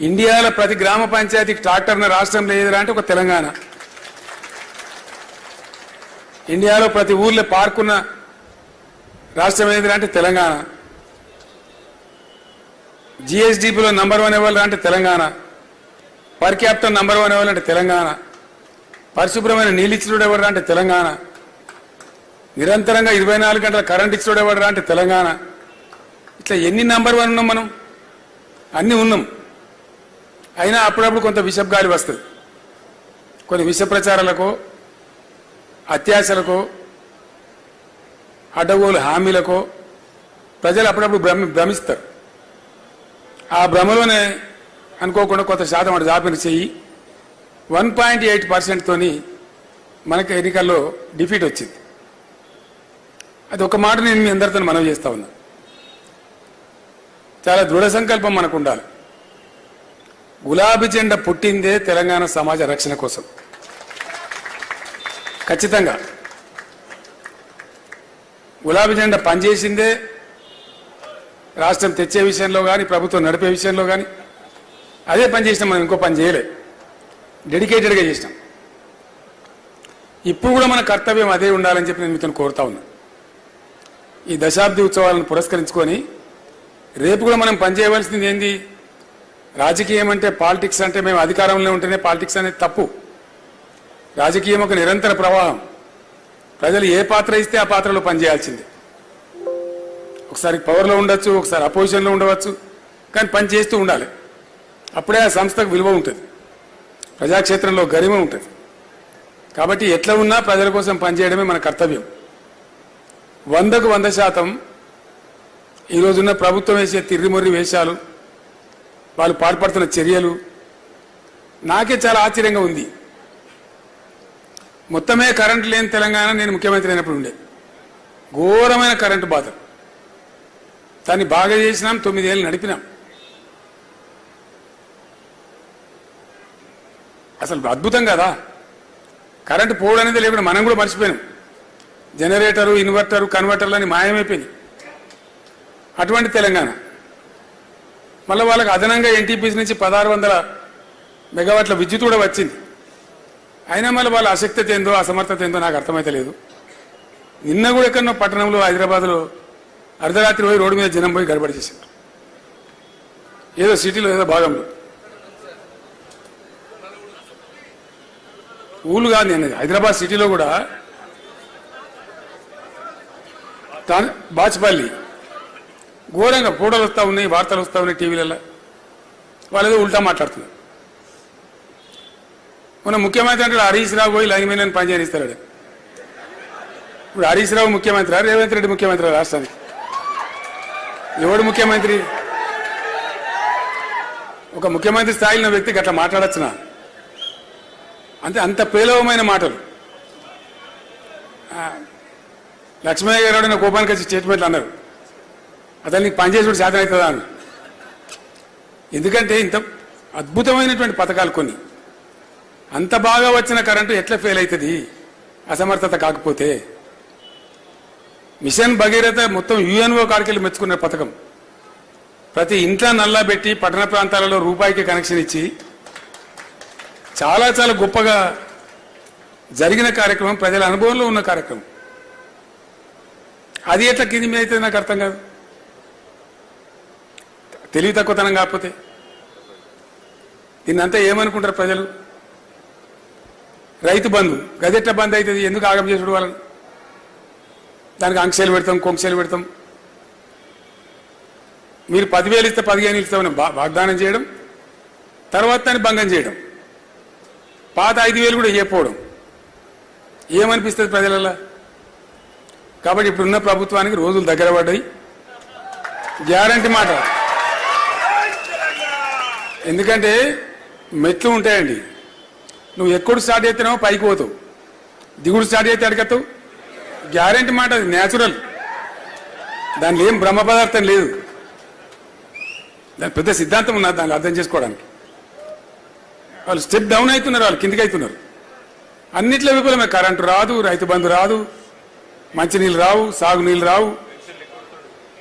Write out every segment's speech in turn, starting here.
ఇండియాలో ప్రతి గ్రామ పంచాయతీకి ట్రాక్టర్ను రాష్ట్రం లేదురా అంటే ఒక తెలంగాణ. ఇండియాలో ప్రతి ఊర్లో పార్కున్న రాష్ట్రం ఏదిరా అంటే తెలంగాణ. జిఎస్డిపిలో నంబర్ వన్ ఎవరు అంటే Telangana. Per capital number one ఎవరు అంటే తెలంగాణ. పరిశుభ్రమైన నీళ్ళు ఇచ్చినోడు ఎవరు అంటే తెలంగాణ. నిరంతరంగా ఇరవై నాలుగు గంటల కరెంట్ ఇచ్చినోడు ఎవరు అంటే తెలంగాణ. ఇట్లా ఎన్ని నంబర్ వన్ ఉన్నాం మనం? అన్నీ ఉన్నాం. అయినా అప్పుడప్పుడు కొంత విషపు గాలి వస్తుంది. కొన్ని విష ప్రచారాలకు అత్యాశలకు అడ్డగోలు హామీలకో ప్రజలు అప్పుడప్పుడు భ్రమ భ్రమిస్తారు. ఆ భ్రమలోనే అనుకోకుండా కొంత శాతం అటు జాపిన చెయ్యి వన్ పాయింట్ ఎయిట్ పర్సెంట్తోని మనకి ఎన్నికల్లో డిఫీట్ వచ్చింది. అది ఒక మాట నేను మీ అందరితో మనవి చేస్తా ఉన్నా. చాలా దృఢ సంకల్పం మనకు ఉండాలి. గులాబీ జెండా పుట్టిందే తెలంగాణ సమాజ రక్షణ కోసం. ఖచ్చితంగా. గులాబీ జెండా పనిచేసిందే రాష్ట్రం తెచ్చే విషయంలో కానీ ప్రభుత్వం నడిపే విషయంలో కానీ అదే పని చేసినాం మనం ఇంకో పని చేయలే. డెడికేటెడ్గా చేసినాం. ఇప్పుడు కూడా మన కర్తవ్యం అదే ఉండాలని చెప్పి నేను మీతో కోరుతా ఉన్నా. ఈ దశాబ్ది ఉత్సవాలను పురస్కరించుకొని రేపు కూడా మనం పనిచేయవలసింది ఏంది? రాజకీయం అంటే పాలిటిక్స్ అంటే మేము అధికారంలో ఉంటేనే పాలిటిక్స్ అనేది తప్పు. రాజకీయం ఒక నిరంతర ప్రవాహం. ప్రజలు ఏ పాత్ర ఇస్తే ఆ పాత్రలో పనిచేయాల్సిందే. ఒకసారి పవర్లో ఉండొచ్చు ఒకసారి అపోజిషన్లో ఉండవచ్చు కానీ పని చేస్తూ ఉండాలి. అప్పుడే ఆ సంస్థకు విలువ ఉంటుంది. ప్రజాక్షేత్రంలో గరిమ ఉంటుంది. కాబట్టి ఎట్లా ఉన్నా ప్రజల కోసం పనిచేయడమే మన కర్తవ్యం. వందకు వంద శాతం ఈరోజున్న ప్రభుత్వం వేసే తిర్రిమొర్రి వేషాలు వాళ్ళు పాల్పడుతున్న చర్యలు. నాకే చాలా ఆశ్చర్యంగా ఉంది. మొత్తమే కరెంటు లేని తెలంగాణ నేను ముఖ్యమంత్రి అయినప్పుడు ఉండే. ఘోరమైన కరెంటు బాధ. దాన్ని బాగా చేసినాం తొమ్మిదేళ్ళు నడిపినాం. అసలు అద్భుతం కదా. కరెంటు పోవడం అనేది లేకుండా మనం కూడా మర్చిపోయినాం. జనరేటరు ఇన్వర్టరు కన్వర్టర్లు అని మాయమైపోయినాయి. అటువంటి తెలంగాణ. మళ్ళీ వాళ్ళకి అదనంగా ఎన్టీపీసీ నుంచి పదహారు వందల మెగావాట్ల విద్యుత్ కూడా వచ్చింది. అయినా మళ్ళీ వాళ్ళ అశక్తత ఏందో అసమర్థత ఏందో నాకు అర్థమైతే లేదు. నిన్న కూడా ఎక్కడో పట్టణంలో హైదరాబాద్లో అర్ధరాత్రి పోయి రోడ్డు మీద జనం పోయి గడబడి చేశారు. ఏదో సిటీలో ఏదో భాగంలో. ఊళ్ళు కాదు నేను హైదరాబాద్ సిటీలో కూడా తా- బాచ్పల్లి ఘోరంగా ఫోటోలు వస్తూ ఉన్నాయి వార్తలు వస్తూ ఉన్నాయి టీవీలలో. వాళ్ళు ఏదో ఉల్టా మాట్లాడుతున్నారు. మన ముఖ్యమంత్రి అంటే హరీష్ రావు పోయి లైన్ మీద పని ఇప్పుడు హరీష్ రావు ముఖ్యమంత్రి రేవంత్ రెడ్డి ముఖ్యమంత్రి రాష్ట్రానికి. ఎవడు ముఖ్యమంత్రి? ఒక ముఖ్యమంత్రి స్థాయిలో ఉన్న వ్యక్తికి అట్లా మాట్లాడచ్చునా? అంతే అంత పేలవమైన మాటలు. లక్ష్మయ్య గారు నా కోపానికి వచ్చి స్టేట్మెంట్లు అన్నారు. అతను నీకు పనిచేసి శాతం అవుతుందా అని. ఎందుకంటే ఇంత అద్భుతమైనటువంటి పథకాలు కొన్ని. అంత బాగా వచ్చిన కరెంటు ఎట్లా ఫెయిల్ అవుతుంది? అసమర్థత కాకపోతే. మిషన్ భగీరథ మొత్తం యుఎన్ఓ కాడికెళ్ళి మెచ్చుకున్న పథకం. ప్రతి ఇంట్లో నల్లా పెట్టి పట్టణ ప్రాంతాలలో రూపాయికి కనెక్షన్ ఇచ్చి చాలా చాలా గొప్పగా జరిగిన కార్యక్రమం ప్రజల అనుభవంలో ఉన్న కార్యక్రమం. అది ఎట్లా కింది మీద అయితే నాకు అర్థం కాదు. తెలివి తక్కువతనం కాకపోతే దీన్నంతా ఏమనుకుంటారు ప్రజలు? రైతు బంధు గదెట్ల బంద్ అవుతుంది ఎందుకు ఆగం చేసుడు వాళ్ళని? దానికి అంక్షలు పెడతాం కొంక్షలు పెడతాం. మీరు పదివేలు ఇస్తే పదిహేను ఇస్తామని వాగ్దానం చేయడం తర్వాత దాన్ని భంగం చేయడం పాత ఐదు వేలు కూడా ఇవ్వకపోవడం. ఏమనిపిస్తుంది ప్రజలలో? కాబట్టి ఇప్పుడున్న ప్రభుత్వానికి రోజులు దగ్గర పడ్డాయి. గ్యారంటీ మాట. ఎందుకంటే మెట్లు ఉంటాయండి. నువ్వు ఎక్కడ స్టార్ట్ చేస్తున్నావో పైకి పోతావు. దిగుడు స్టార్ట్ చేస్తే అడగతావు గ్యారంటీ మాట అది న్యాచురల్ దానిలో ఏం బ్రహ్మ పదార్థం లేదు. దాని పెద్ద సిద్ధాంతం ఉన్నది దాన్ని అర్థం చేసుకోవడానికి. వాళ్ళు స్టెప్ డౌన్ అవుతున్నారు వాళ్ళు కిందికి అవుతున్నారు. అన్నిట్లో విఫలమే. కరెంటు రాదు రైతు బంధు రాదు. మంచినీళ్ళు రావు సాగునీళ్ళు రావు.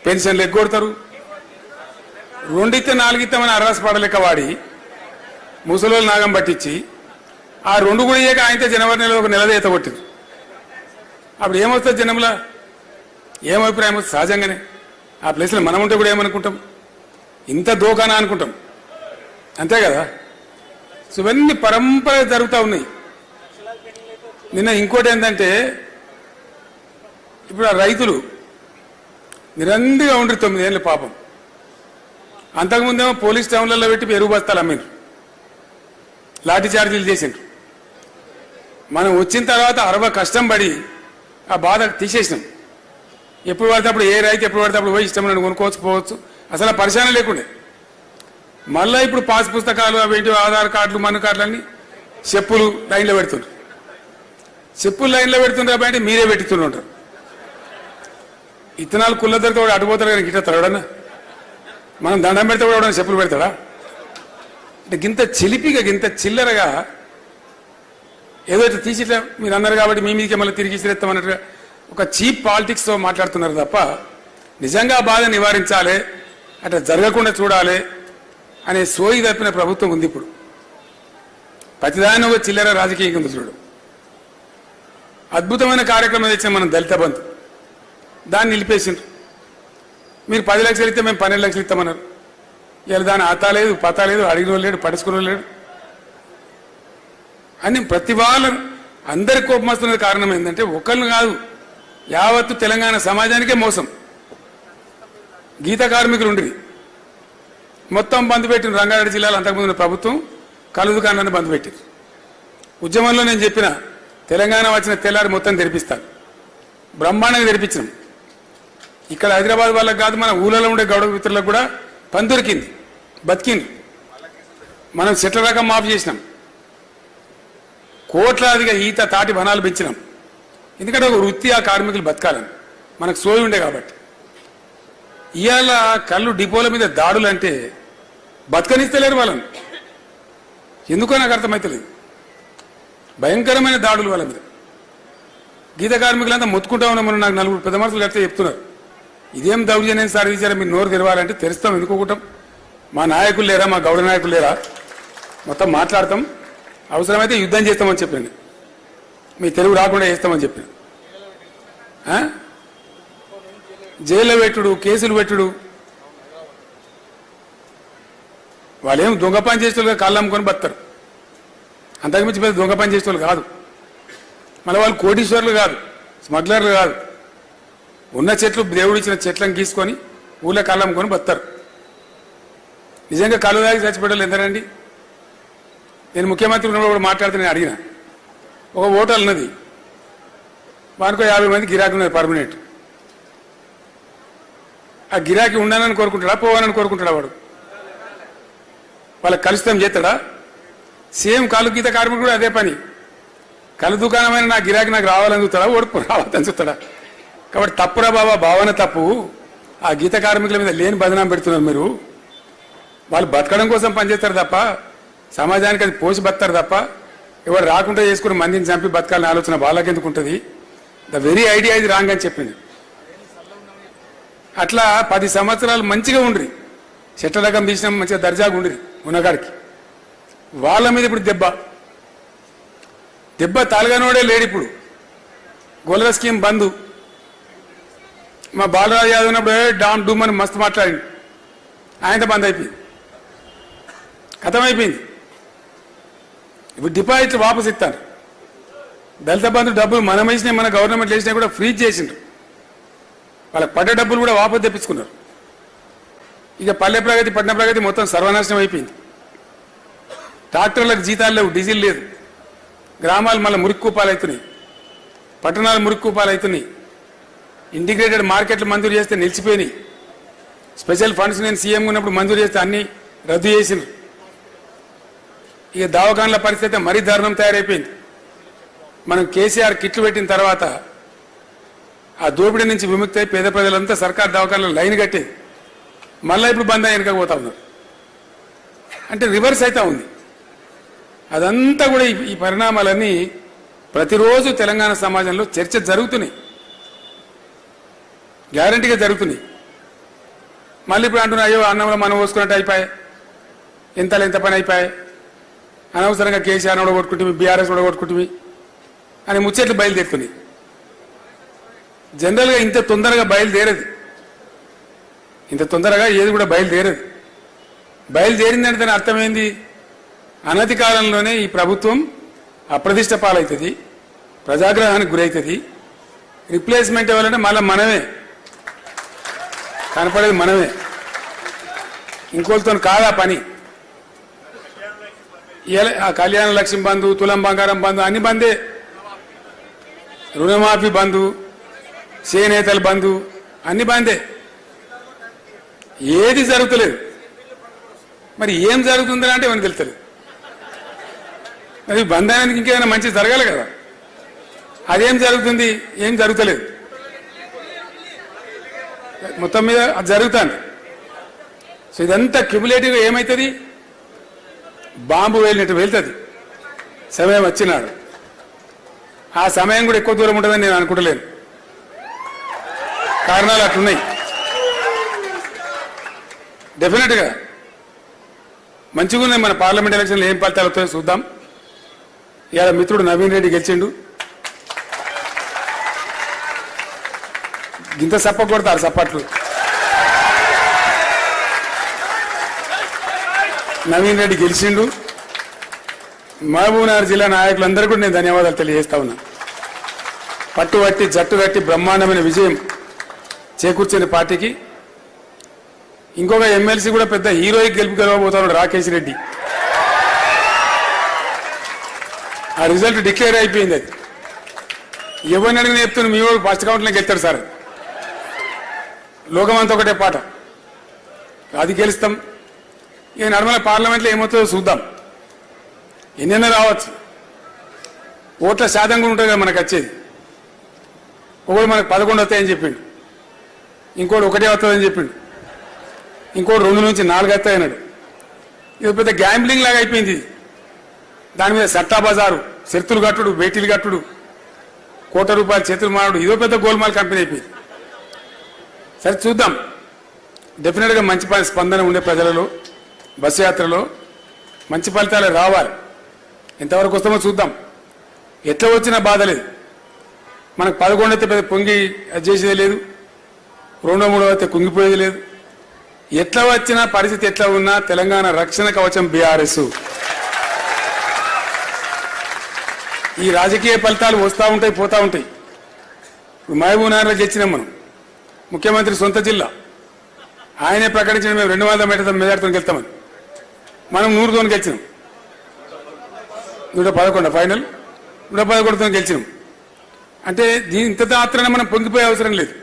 పెన్షన్లు ఎగ్గొడతారు. రెండితే నాలుగిస్తామని అర్రాసి పడలేక వాడి ముసలోళ్ళు నాగం పట్టించి ఆ రెండు కూడా ఇయ్యక ఆయనతో జనవరి నెలలో ఒక నెల ఈత కొట్టింది. అప్పుడు ఏమవుతుంది జనంలో? ఏం అభిప్రాయం? వస్తుంది సహజంగానే. ఆ ప్లేస్లో మనం ఉంటే కూడా ఏమనుకుంటాం? ఇంత దోకానా అనుకుంటాం. అంతే కదా? సో ఇవన్నీ పరంపర జరుగుతూ ఉన్నాయి. నిన్న ఇంకోటి ఏంటంటే ఇప్పుడు ఆ రైతులు నిరంతరంగా ఉండరు తొమ్మిదేళ్ళు పాపం. అంతకుముందేమో పోలీస్ టౌన్లలో పెట్టి ఎరువు బస్తాలు అమ్మిండ్రు. లాఠీ చార్జీలు చేసిండ్రు. మనం వచ్చిన తర్వాత అరవ కష్టం పడి ఆ బాధ తీసేసినాం. ఎప్పుడు పడితే అప్పుడు ఏ రైతు ఎప్పుడు పడితే అప్పుడు పోయి ఇష్టం కొనుక్కోవచ్చు పోవచ్చు. అసలు పరిశాన లేకుండే. మళ్ళీ ఇప్పుడు పాస్ పుస్తకాలు అవి ఆధార్ కార్డులు మన్ను కార్డులు అన్ని చెప్పులు లైన్లో పెడుతుండ్రు. చెప్పులు లైన్లో పెడుతుండ్రు అంటే మీరే పెట్టుతుంటారు ఇత్తనాలు కుళ్ళ కూడా అటుపోతారు కానీ గిట్ట తరగడన్నా మనం దండం పెడితే కూడా ఎవడైనా చెప్పులు పెడతాడా? అంటే గింత చిలిపిగా గింత చిల్లరగా ఏదో ఇట్లా తీసి మీరు అన్నారు కాబట్టి మీ మీదకి మళ్ళీ తిరిగి ఇసిరేస్తామన్నట్టుగా ఒక చీప్ పాలిటిక్స్తో మాట్లాడుతున్నారు తప్ప నిజంగా బాధ నివారించాలి అట్లా జరగకుండా చూడాలి అనే సోయి తప్పిన ప్రభుత్వం ఉంది ఇప్పుడు. ప్రతిదాని ఒక చిల్లర రాజకీయ ఉంది చూడు. అద్భుతమైన కార్యక్రమం తెచ్చిన మనం దళిత బంధు. దాన్ని నిలిపేసిండ్రు. మీరు పది లక్షలు ఇస్తే మేము పన్నెండు లక్షలు ఇస్తామన్నారు. ఇలా దాని ఆతా లేదు పతా లేదు అడిగిన లేడు పడుచుకున్న లేడు. అని ప్రతి వాళ్ళు అందరి కోపం కారణం ఏంటంటే ఒకళ్ళు కాదు యావత్తు తెలంగాణ సమాజానికే మోసం. గీత కార్మికులు ఉండి మొత్తం బంద్ పెట్టిన రంగారెడ్డి జిల్లాలో అంతకుముందు ఉన్న ప్రభుత్వం కలుదు దుకాణాన్ని బంద్ పెట్టింది. ఉద్యమంలో నేను చెప్పిన తెలంగాణ వచ్చిన తెల్లారి మొత్తం తెరిపిస్తాను. బ్రహ్మాండంగా తెరిపించినాం. ఇక్కడ హైదరాబాద్ వాళ్ళకి కాదు మన ఊళ్ళలో ఉండే గౌడ మిత్రులకు కూడా పని దొరికింది బతికింది. మనం సెట్ల రకం మాఫ్ చేసినాం. కోట్లాదిగా ఈత తాటి బనాలు పెంచినాం. ఎందుకంటే ఒక వృత్తి ఆ కార్మికులు బతకాలని. మనకు సోయి ఉండే కాబట్టి. ఇవాళ కళ్ళు డిపోల మీద దాడులు అంటే బతకనిస్తలేరు వాళ్ళని. ఎందుకో నాకు అర్థమవుతలేదు భయంకరమైన దాడులు వాళ్ళ మీద. గీత కార్మికులంతా మొత్తుకుంటా ఉన్నామని నాకు నలుగురు పెద్ద మనుషులు చెప్తున్నారు. ఇదేం దౌర్జన్యం సార్? తీసారా మీరు నోరు తెరవాలంటే తెరుస్తాం ఎందుకోకుంటాం మా నాయకులు లేరా? మా గౌడ నాయకులు లేరా? మొత్తం మాట్లాడతాం. అవసరమైతే యుద్ధం చేస్తామని చెప్పింది మీ తెలుగు రాకుండా చేస్తామని చెప్పింది జైల్లో పెట్టుడు కేసులు పెట్టుడు. వాళ్ళేం దొంగ పని చేసేవాళ్ళు కాళ్ళు అమ్ముకొని బతారు అంతకుమించి పెద్ద దొంగ పని చేసేవాళ్ళు కాదు. మళ్ళీ వాళ్ళు కోటీశ్వర్లు కాదు స్మగ్లర్లు కాదు. ఉన్న చెట్లు దేవుడు ఇచ్చిన చెట్లను గీసుకొని ఊళ్ళో కళ్ళు అమ్ముకొని బతారు నిజంగా కళ్ళు దాగి చచ్చిపెట్టాలి ఎంతనండి నేను ముఖ్యమంత్రి ఉన్నప్పుడు మాట్లాడితే నేను అడిగిన. ఒక హోటల్ ఉన్నది. వానికో యాభై మంది గిరాకీ ఉన్నది పర్మనెంట్. ఆ గిరాకీ ఉండాలని కోరుకుంటాడా పోవాలని కోరుకుంటాడా వాడు? వాళ్ళకి కలుస్తాం చేస్తాడా? సేమ్ కాలు గీత కార్మికుడు కూడా అదే పని. కలు దుకాణమైన నా గిరాకీ నాకు రావాలని చూస్తాడా ఓడుకు రావాలని చూస్తాడా? కాబట్టి తప్పురా బాబా భావన తప్పు. ఆ గీత కార్మికుల మీద లేని బదనాం పెడుతున్నారు మీరు. వాళ్ళు బతకడం కోసం పనిచేస్తారు తప్ప సమాజానికి అది పోసి బతారు తప్ప ఎవరు రాకుండా చేసుకుని మందిని చంపి బతకాలని ఆలోచన వాళ్ళకి ఎందుకు ఉంటుంది? ద వెరీ ఐడియా ఇది రాంగ్ అని చెప్పింది. అట్లా పది సంవత్సరాలు మంచిగా ఉండ్రి. చెట్ల రకం తీసిన మంచిగా దర్జాగా ఉండ్రి ఉన్నగాడికి. వాళ్ళ మీద ఇప్పుడు దెబ్బ. దెబ్బ తాలగానోడే లేడు ఇప్పుడు. గొల్లల స్కీమ్ బంధు మా బాలరాజు యాదవ్ ఉన్నప్పుడు డామ్ డూమ్ అని మస్తు మాట్లాడింది ఆయనతో బంద్ అయిపోయింది. అయిపోయింది ఇప్పుడు డిపాజిట్లు వాపసు ఇస్తారు. దళిత బంధు డబ్బులు మనం వేసినా మన గవర్నమెంట్ వేసినా కూడా ఫ్రీజ్ చేసిండ్రు. వాళ్ళకి పడ్డ డబ్బులు కూడా వాపసు తెప్పించుకున్నారు. ఇక పల్లె ప్రగతి పట్టణ ప్రగతి మొత్తం సర్వనాశనం అయిపోయింది. ట్రాక్టర్లకు జీతాలు లేవు డీజిల్ లేదు. గ్రామాలు మళ్ళీ మురికి కూపాలు అవుతున్నాయి. పట్టణాలు మురికి కూపాలు అవుతున్నాయి. ఇంటిగ్రేటెడ్ మార్కెట్లు మంజూరు చేస్తే నిలిచిపోయినాయి. స్పెషల్ ఫండ్స్ నేను సీఎం ఉన్నప్పుడు మంజూరు చేస్తే అన్ని రద్దు చేసినారు ఇక దవాఖాన్ల పరిస్థితి మరీ దారుణం తయారైపోయింది. మనం కేసీఆర్ కిట్లు పెట్టిన తర్వాత ఆ దోపిడీ నుంచి విముక్తి అయి పేద ప్రజలంతా సర్కార్ దవాఖానలో లైన్ కట్టేది. మళ్ళీ ఇప్పుడు బంద్ అయ్యి పోతా ఉన్నారు. అంటే రివర్స్ అవుతా ఉంది. అదంతా కూడా ఈ పరిణామాలన్నీ ప్రతిరోజు తెలంగాణ సమాజంలో చర్చ జరుగుతున్నాయి. గ్యారంటీగా జరుగుతున్నాయి మళ్ళీ ఇప్పుడు అంటున్నా అయ్యో అన్నంలో మనం పోసుకున్నట్టు అయిపోయాయి. ఇంతలో ఇంత పని అయిపోయాయి. అనవసరంగా కేసీఆర్ కూడా కొట్టుకుంటుంది బీఆర్ఎస్ కూడా కొట్టుకుంటుంది అని ముచ్చట్లు బయలుదేరుతుంది జనరల్గా ఇంత తొందరగా బయలుదేరదు. ఇంత తొందరగా ఏది కూడా బయలుదేరదు. బయలుదేరిందంటే దాని అర్థమైంది అనతి కాలంలోనే ఈ ప్రభుత్వం అప్రతిష్ట పాలవుతుంది ప్రజాగ్రహానికి గురవుతుంది రిప్లేస్మెంట్ ఇవ్వాలంటే మళ్ళీ మనమే. కనపడేది మనమే. ఇంకోళ్ళతో కాదా పని? ఆ కళ్యాణ లక్ష్మి బంధు తులం బంగారం బంధు అన్ని బందే. రుణమాఫీ బంధు చేనేతల బంధు అన్ని బందే. ఏది జరుగుతలేదు. మరి ఏం జరుగుతుందని అంటే మనకు తెలుస్తలేదు. మరి బంధానికి ఇంకేమైనా మంచి జరగాలి కదా. అదేం జరుగుతుంది? ఏం జరుగుతలేదు. మొత్తం మీద అది జరుగుతుంది. సో ఇదంతా క్యుములేటివ్గా ఏమవుతుంది బాంబు వెళ్ళినట్టు వెళ్తుంది. సమయం వచ్చినాడు. ఆ సమయం కూడా ఎక్కువ దూరం ఉంటుందని నేను అనుకుంటలేను. కారణాలు అట్లున్నాయి. డెఫినెట్గా మంచిగా ఉన్నాయి మన పార్లమెంట్ ఎలక్షన్లు ఏం ఫలితాలు వస్తాయో చూద్దాం. ఇవాళ మిత్రుడు నవీన్ రెడ్డి గెలిచిండు. గింత సప్ప కొడతారు సప్పట్లు. నవీన్ రెడ్డి గెలిచిండు. మహబూబ్నగర్ జిల్లా నాయకులందరూ కూడా నేను ధన్యవాదాలు తెలియజేస్తా ఉన్నా. పట్టు పట్టి జట్టు కట్టి బ్రహ్మాండమైన విజయం చేకూర్చిన పార్టీకి. ఇంకొక ఎమ్మెల్సీ కూడా పెద్ద హీరోయిక్ గెలుపు గెలవబోతున్నాడు రాకేష్ రెడ్డి. ఆ రిజల్ట్ డిక్లేర్ అయిపోయింది అది. ఎవరిని అడిగిన చెప్తున్నా మీ వాడు ఫస్ట్ కౌంట్లో వెళ్తాడు సార్. లోకమంతా ఒకటే పాట. అది గెలుస్తాం. ఇక నడమల పార్లమెంట్లో ఏమవుతుందో చూద్దాం. ఎన్నెన్నో రావచ్చు. ఓట్ల శాతం కూడా ఉంటుంది కదా మనకు వచ్చేది. ఒకడు మనకు పదకొండు వస్తాయని చెప్పిండు. ఇంకోటి ఒకటే వస్తుందని చెప్పిండు. ఇంకోటి రెండు నుంచి నాలుగు వస్తాయన్నాడు ఇది పెద్ద గ్యాంబ్లింగ్ లాగా అయిపోయింది దాని మీద సట్టా బజారు శర్తులు కట్టుడు బేటీలు కట్టుడు కోట రూపాయలు చేతులు మారుడు ఇదో పెద్ద గోల్మాల్ కంపెనీ అయిపోయింది. సరే చూద్దాం. డెఫినెట్గా మంచి పని స్పందన ఉండే ప్రజలలో బస్సు యాత్రలో మంచి ఫలితాలు రావాలి. ఎంతవరకు వస్తామో చూద్దాం. ఎట్లా వచ్చినా బాధ లేదు. మనకు పదకొండు అయితే పెద్ద పొంగి అది చేసేది లేదు. రెండో మూడో అయితే కుంగిపోయేది లేదు. ఎట్లా వచ్చినా పరిస్థితి ఎట్లా ఉన్నా తెలంగాణ రక్షణ కవచం బీఆర్ఎస్. ఈ రాజకీయ ఫలితాలు వస్తూ ఉంటాయి పోతూ ఉంటాయి. మహబూబ్ నగర్లో గెలిచినాం మనం. ముఖ్యమంత్రి సొంత జిల్లా. ఆయనే ప్రకటించిన మేము రెండు వందల మీటర్ల మెజార్టీతో గెలుస్తామని మనం నూరుతో గెలిచినాం. నూట పదకొండు ఫైనల్ నూట పదకొండుతో గెలిచినాం. అంటే దీని ఇంత మాత్రాన మనం పొంగిపోయే అవసరం లేదు.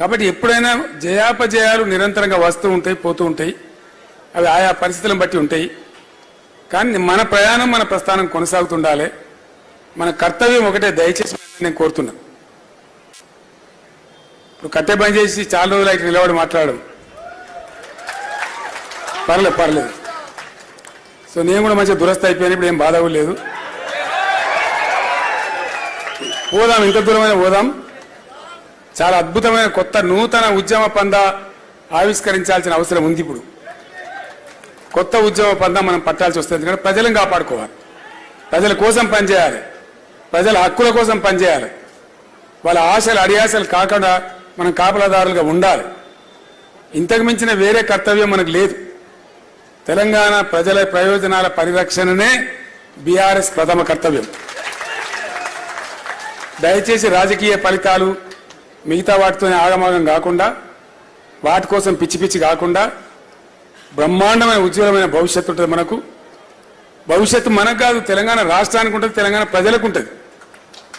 కాబట్టి ఎప్పుడైనా జయాపజయాలు నిరంతరంగా వస్తూ ఉంటాయి పోతూ ఉంటాయి. అవి ఆయా పరిస్థితులను బట్టి ఉంటాయి. కానీ మన ప్రయాణం మన ప్రస్థానం కొనసాగుతుండాలి. మన కర్తవ్యం ఒకటే దయచేసి నేను కోరుతున్నా ఇప్పుడు కట్టె పని చేసి చాలా రోజులు అయితే నిలబడి మాట్లాడడం పర్లేదు పర్లేదు. సో నేను కూడా మంచిగా దురస్థ అయిపోయాను ఇప్పుడు ఏం బాధ లేదు. పోదాం ఇంత దూరమైన పోదాం. చాలా అద్భుతమైన కొత్త నూతన ఉద్యమ పంద ఆవిష్కరించాల్సిన అవసరం ఉంది ఇప్పుడు. కొత్త ఉద్యమ పంద మనం పట్టాల్సి వస్తుంది ఎందుకంటే ప్రజలను కాపాడుకోవాలి. ప్రజల కోసం పనిచేయాలి. ప్రజల హక్కుల కోసం పనిచేయాలి. వాళ్ళ ఆశలు అడియాశలు కాకుండా మనం కాపలాదారులుగా ఉండాలి. ఇంతకు మించిన వేరే కర్తవ్యం మనకు లేదు. తెలంగాణ ప్రజల ప్రయోజనాల పరిరక్షణనే బీఆర్ఎస్ ప్రథమ కర్తవ్యం. దయచేసి రాజకీయ ఫలితాలు మిగతా వాటితోనే ఆగమాగం కాకుండా వాటి కోసం పిచ్చి పిచ్చి కాకుండా బ్రహ్మాండమైన ఉజ్వలమైన భవిష్యత్తు ఉంటుంది మనకు. భవిష్యత్తు మనకు కాదు తెలంగాణ రాష్ట్రానికి ఉంటుంది తెలంగాణ ప్రజలకు ఉంటుంది.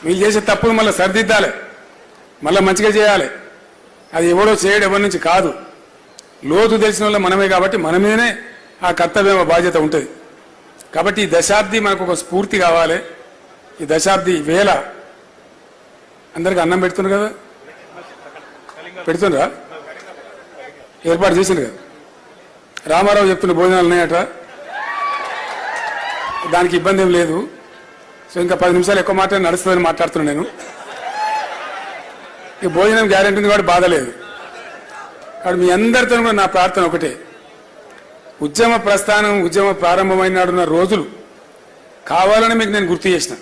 వీళ్ళు చేసే తప్పులు మళ్ళీ సరిదిద్దాలి. మళ్ళీ మంచిగా చేయాలి. అది ఎవడో చేయడం ఎవరి నుంచి కాదు. లోతు తెలిసిన వాళ్ళు మనమే కాబట్టి మనమేనే ఆ కర్తవ్యం బాధ్యత ఉంటుంది. కాబట్టి ఈ దశాబ్ది మనకు ఒక స్ఫూర్తి కావాలి. ఈ దశాబ్ది వేళ. అందరికి అన్నం పెడుతున్నారు కదా? పెడుతుండ్రా ఏర్పాటు చేసిండు కదా? రామారావు చెప్తున్న భోజనాలు ఉన్నాయట. దానికి ఇబ్బంది ఏం లేదు. సో ఇంకా పది నిమిషాలు ఎక్కువ మాట నడుస్తుందని మాట్లాడుతున్నాను నేను. ఈ భోజనం గ్యారెంటీ ఉంది కాబట్టి బాధ లేదు. కాబట్టి మీ అందరితో కూడా నా ప్రార్థన ఒకటే. ఉద్యమ ప్రస్థానం ఉద్యమ ప్రారంభమైనడున్న రోజులు కావాలని మీకు నేను గుర్తు చేసిన.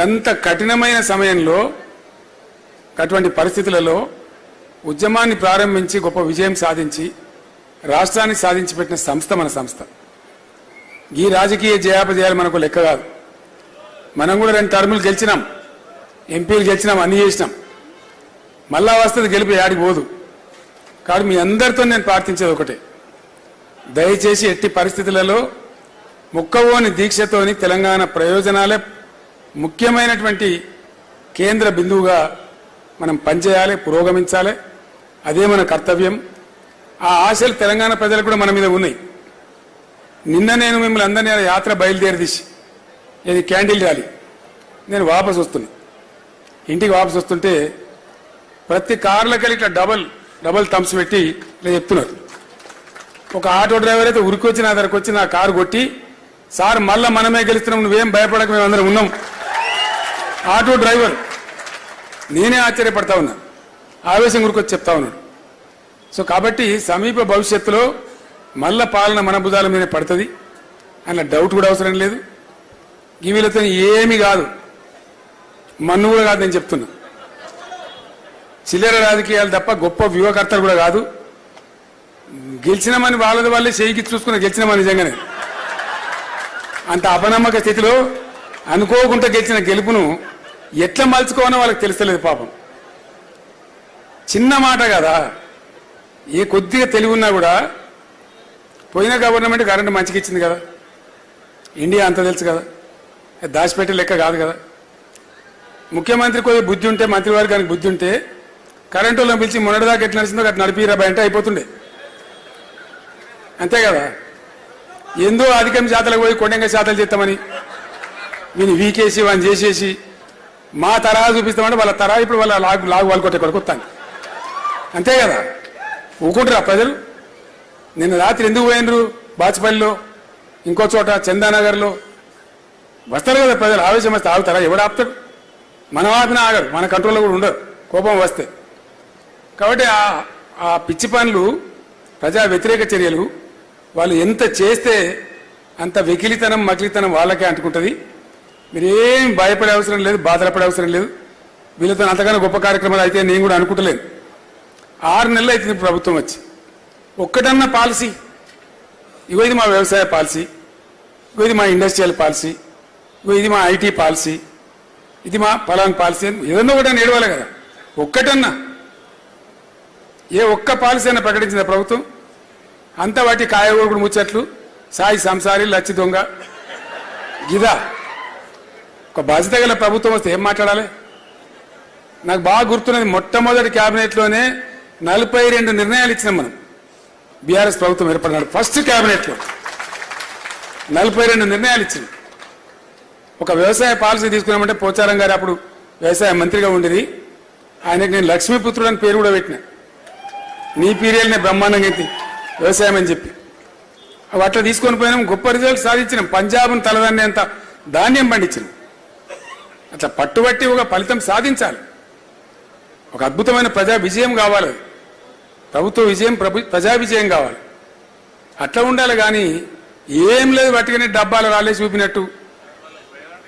గంత కఠినమైన సమయంలో అటువంటి పరిస్థితులలో ఉద్యమాన్ని ప్రారంభించి గొప్ప విజయం సాధించి రాష్ట్రాన్ని సాధించి పెట్టిన సంస్థ మన సంస్థ. ఈ రాజకీయ జయాపజయాలు మనకు లెక్క కాదు. మనం కూడా రెండు టర్ములు గెలిచినాం. ఎంపీలు గెలిచినాం అన్ని చేసినాం. మళ్ళా వస్తుంది గెలిపి యాడికి పోదు. కాబట్టి మీ అందరితో నేను ప్రార్థించేది ఒకటే. దయచేసి ఎట్టి పరిస్థితులలో ముక్కవోని దీక్షతోని తెలంగాణ ప్రయోజనాలే ముఖ్యమైనటువంటి కేంద్ర బిందువుగా మనం పనిచేయాలి పురోగమించాలి. అదే మన కర్తవ్యం. ఆ ఆశలు తెలంగాణ ప్రజలకు కూడా మన మీద ఉన్నాయి. నిన్న నేను మిమ్మల్ని అందరినీ యాత్ర బయలుదేరిదీసి ఇది క్యాండిల్ ర్యాలీ. నేను వాపసు వస్తున్నా ఇంటికి వాపసు వస్తుంటే ప్రతి కార్లకెళ్ళి ఇట్లా డబల్ డబల్ థమ్స్ పెట్టి ఇట్లా చెప్తున్నారు. ఒక ఆటో డ్రైవర్ అయితే ఉరికొచ్చి నా దగ్గరకు వచ్చి నా కారు కొట్టి సార్ మళ్ళా మనమే గెలుస్తున్నాం నువ్వేం భయపడక మేము అందరం ఉన్నాం. ఆటో డ్రైవర్ నేనే ఆశ్చర్యపడతా ఉన్నా. ఆవేశం గురికొచ్చి చెప్తా ఉన్నాడు. సో కాబట్టి సమీప భవిష్యత్తులో మళ్ళా పాలన మన బుధాల మీద పడుతుంది. అన్న డౌట్ కూడా అవసరం లేదు. ఈ వీళ్ళతో ఏమీ కాదు. మన్ను కూడా కాదు నేను చెప్తున్నా. చిల్లర రాజకీయాలు తప్ప గొప్ప వ్యూహకర్తలు కూడా కాదు. గెలిచినామని వాళ్ళది వాళ్ళే చేయికి చూసుకుని గెలిచినామని నిజంగానే. అంత అపనమ్మక స్థితిలో అనుకోకుండా గెలిచిన గెలుపును ఎట్లా మలుచుకోవాలో వాళ్ళకి తెలుస్తలేదు పాపం. చిన్న మాట కదా. ఏ కొద్దిగా తెలివి ఉన్నా కూడా పోయిన గవర్నమెంట్ కరెంట్ మంచిగా ఇచ్చింది కదా. ఇండియా అంత తెలుసు కదా. దాచిపెట్టే లెక్క కాదు కదా. ముఖ్యమంత్రి కొద్దిగా బుద్ధి ఉంటే మంత్రివర్గానికి బుద్ధి ఉంటే కరెంటు వాళ్ళని పిలిచి మొన్నటిదాకా ఎట్లా నడిచిందో అట్లా నడిపిరా అంటే అయిపోతుండే. అంతే కదా? ఎందో అధికం శాతలకు పోయి కొండంగ శాతలు చేస్తామని. వీని వీకేసి వాని చేసేసి మా తరహా చూపిస్తామంటే వాళ్ళ తరహా ఇప్పుడు వాళ్ళ లాగు లాగు వాళ్ళు కొట్టే వస్తాను అంతే కదా? ఊకుంటారా ప్రజలు? నిన్న రాత్రి ఎందుకు పోయినరు? బాచుపల్లిలో ఇంకో చోట చందానగర్లో. వస్తారు కదా ప్రజలు? ఆవేశం వస్తే ఆగుతారా? ఎవడు ఆపుతాడు మనం ఆపినా ఆగరు. మన కంట్రోల్లో కూడా ఉండరు. కోపం వస్తే. కాబట్టి ఆ- ఆ పిచ్చి పనులు ప్రజా వ్యతిరేక చర్యలు వాళ్ళు ఎంత చేస్తే అంత వెకిలితనం మకిలితనం వాళ్ళకే అంటుకుంటుంది. మీరేం భయపడే అవసరం లేదు బాధలపడే అవసరం లేదు. వీళ్ళతో అంతగానో గొప్ప కార్యక్రమాలు అయితే నేను కూడా అనుకుంటలేను ఆరు నెలలు అవుతుంది ప్రభుత్వం వచ్చి. ఒక్కటన్నా పాలసీ. ఇగో ఇది మా వ్యవసాయ పాలసీ. ఇగో ఇది మా ఇండస్ట్రియల్ పాలసీ. ఇగో ఇది మా ఐటీ పాలసీ. ఇది మా ఫలాన్ పాలసీ. ఏదన్నా ఒకటి ఏడవాలి కదా. ఒక్కటన్నా. ఏ ఒక్క పాలసీ అయినా ప్రకటించిన ప్రభుత్వం? అంతా వాటి కాయగూరుడు ముచ్చట్లు సాయి సంసారి లచ్చి దొంగ. గిదా ఒక బాధ్యత గల ప్రభుత్వం వస్తే ఏం మాట్లాడాలి? నాకు బాగా గుర్తున్నది మొట్టమొదటి క్యాబినెట్లోనే నలభై రెండు నిర్ణయాలు ఇచ్చినాం మనం. బీఆర్ఎస్ ప్రభుత్వం ఏర్పడినాడు ఫస్ట్ క్యాబినెట్లో. నలభై రెండు నిర్ణయాలు ఇచ్చింది. ఒక వ్యవసాయ పాలసీ తీసుకున్నామంటే పోచారం గారు అప్పుడు వ్యవసాయ మంత్రిగా ఉండేది. ఆయనకు నేను లక్ష్మీపుత్రుడు అని పేరు కూడా పెట్టిన. నీ పీరియల్నే బ్రహ్మాండంగా అయితే వ్యవసాయం అని చెప్పి. అవి అట్లా తీసుకొని పోయినాం గొప్ప రిజల్ట్ సాధించినాం. పంజాబ్ను తలదన్నేంత ధాన్యం పండించినాం. అట్లా పట్టుబట్టి ఒక ఫలితం సాధించాలి. ఒక అద్భుతమైన ప్రజా విజయం కావాలి అది. ప్రభుత్వ విజయం ప్రభు ప్రజా విజయం కావాలి. అట్లా ఉండాలి కానీ ఏం లేదు వాటికనే డబ్బాలు రాలే చూపినట్టు.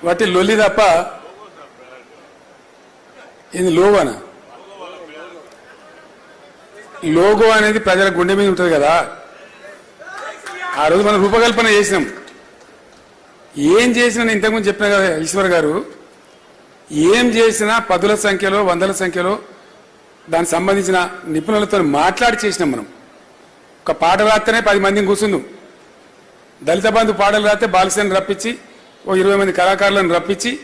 వాటి లొల్లి తప్ప ఇది లోవనా? లోగో అనేది ప్రజల గుండె మీద ఉంటుంది కదా. ఆ రోజు మనం రూపకల్పన చేసినాం. ఏం చేసినా నేను ఇంతకుముందు చెప్పిన కదా ఈశ్వర్ గారు ఏం చేసినా పదుల సంఖ్యలో వందల సంఖ్యలో దానికి సంబంధించిన నిపుణులతో మాట్లాడి చేసినాం మనం. ఒక పాట రాస్తేనే పది మందిని కూర్చుందాం. దళిత బంధు పాటలు రాస్తే బాలసేని రప్పించి ఓ ఇరవై మంది కళాకారులను రప్పించి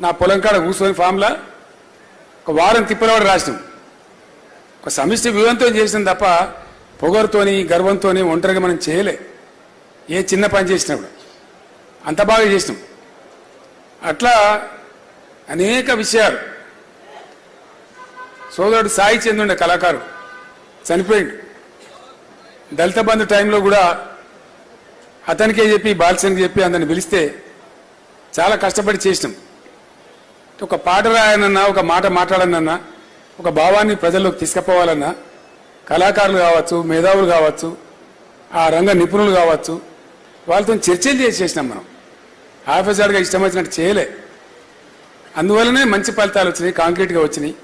నా పొలం కాడ కూర్చొని ఫామ్లా ఒక వారం తిప్పలవాడు రాసినాం. ఒక సమిష్టి వ్యూహంతో చేసిన తప్ప పొగరుతోని గర్వంతోని ఒంటరిగా మనం చేయలే. ఏ చిన్న పని చేసినా కూడా. అంత బాగా చేసినాం. అట్లా అనేక విషయాలు. సోదరుడు సాయి చెందుండే కళాకారుడు. చనిపోయిండు. దళిత బంధు టైంలో కూడా అతనికే చెప్పి బాలసేనికి చెప్పి అందరిని పిలిస్తే చాలా కష్టపడి చేసినాం. ఒక పాట రాయనన్నా ఒక మాట మాట్లాడనన్నా ఒక భావాన్ని ప్రజల్లోకి తీసుకుపోవాలన్నా కళాకారులు కావచ్చు మేధావులు కావచ్చు ఆ రంగ నిపుణులు కావచ్చు వాళ్ళతో చర్చలు చేసి చేసినాం మనం. ఆఫీసర్గా ఇష్టం వచ్చినట్టు చేయలే. అందువల్లనే మంచి ఫలితాలు వచ్చినాయి కాంక్రీట్గా వచ్చినాయి.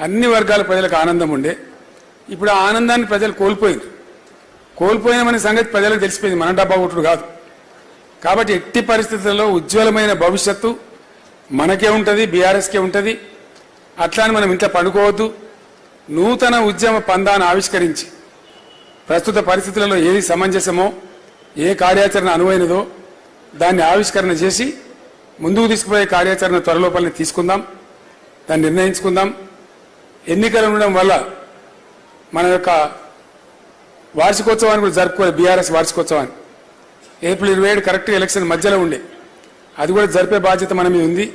అన్ని వర్గాల ప్రజలకు ఆనందం ఉండే. ఇప్పుడు ఆ ఆనందాన్ని ప్రజలు కోల్పోయింది కోల్పోయినామనే సంగతి ప్రజలకు తెలిసిపోయింది మన డబ్బా కొట్టుడు కాదు. కాబట్టి ఎట్టి పరిస్థితుల్లో ఉజ్వలమైన భవిష్యత్తు మనకే ఉంటుంది బీఆర్ఎస్కే ఉంటుంది అట్లా అని మనం ఇంట్లో పడుకోవద్దు. నూతన ఉద్యమ పందాన్ని ఆవిష్కరించి ప్రస్తుత పరిస్థితులలో ఏది సమంజసమో ఏ కార్యాచరణ అనువైనదో దాన్ని ఆవిష్కరణ చేసి ముందుకు తీసుకుపోయే కార్యాచరణ త్వరలోపలనే తీసుకుందాం దాన్ని నిర్ణయించుకుందాం. ఎన్నికలు ఉండడం వల్ల మన యొక్క వార్షికోత్సవాన్ని కూడా జరుపుకోవాలి బీఆర్ఎస్ వార్షికోత్సవాన్ని. ఏప్రిల్ ఇరవై ఏడు కరెక్ట్గా ఎలక్షన్ మధ్యలో ఉండే. అది కూడా జరిపే బాధ్యత మన మీద ఉంది.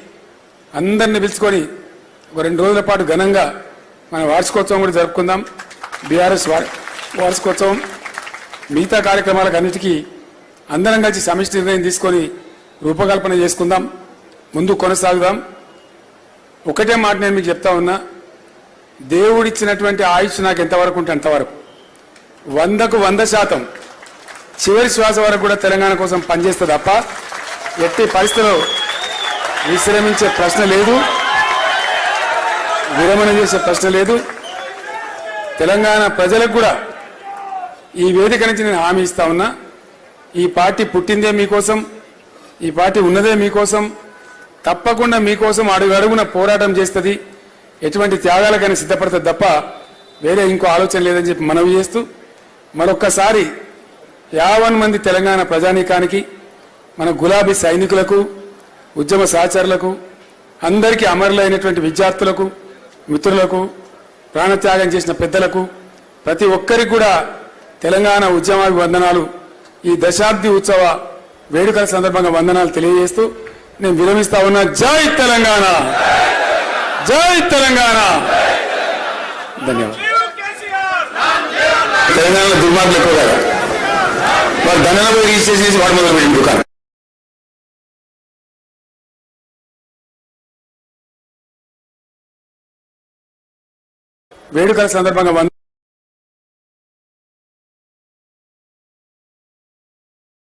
అందరిని పిలుచుకొని ఒక రెండు రోజుల పాటు ఘనంగా మన వార్షికోత్సవం కూడా జరుపుకుందాం. బీఆర్ఎస్ వార్- వార్షికోత్సవం. మిగతా కార్యక్రమాలకు అన్నిటికీ అందరం కలిసి సమిష్టి నిర్ణయం తీసుకొని రూపకల్పన చేసుకుందాం. ముందు కొనసాగుదాం. ఒకటే మాట నేను మీకు చెప్తా ఉన్నా. దేవుడిచ్చినటువంటి ఆయుష్ నాకు ఎంతవరకు ఉంటే అంతవరకు. వందకు వంద శాతం చివరి శ్వాస వరకు కూడా తెలంగాణ కోసం పనిచేస్తే తప్ప ఎట్టి పరిస్థితిలో విశ్రమించే ప్రశ్న లేదు. విరమణ చేసే ప్రశ్న లేదు. తెలంగాణ ప్రజలకు కూడా ఈ వేదిక నుంచి నేను హామీ ఇస్తా ఉన్నా. ఈ పార్టీ పుట్టిందే మీకోసం ఈ పార్టీ ఉన్నదే మీకోసం తప్పకుండా మీకోసం అడుగు అడుగున పోరాటం చేస్తుంది. ఎటువంటి త్యాగాలకైనా సిద్ధపడుతుంది తప్ప వేరే ఇంకో ఆలోచన లేదని చెప్పి మనవి చేస్తూ మరొక్కసారి యావన్ మంది తెలంగాణ ప్రజానీకానికి మన గులాబీ సైనికులకు ఉద్యమ సహచరులకు అందరికీ అమరులైనటువంటి విద్యార్థులకు మిత్రులకు ప్రాణత్యాగం చేసిన పెద్దలకు ప్రతి ఒక్కరికి కూడా తెలంగాణ ఉద్యమ వందనాలు. ఈ దశాబ్ది ఉత్సవ వేడుకల సందర్భంగా వందనాలు తెలియజేస్తూ నేను విరమిస్తా ఉన్నా. జై తెలంగాణ! జై తెలంగాణ! ధన్యవాదాలు. తెలంగాణలో దుర్మార్గులు ఎక్కువ కదా. వారు దండన పోయి రిజిస్ట్రేషన్ చేసి వాడు మొదలు పెట్టిన దుకాణం వేడుకల సందర్భంగా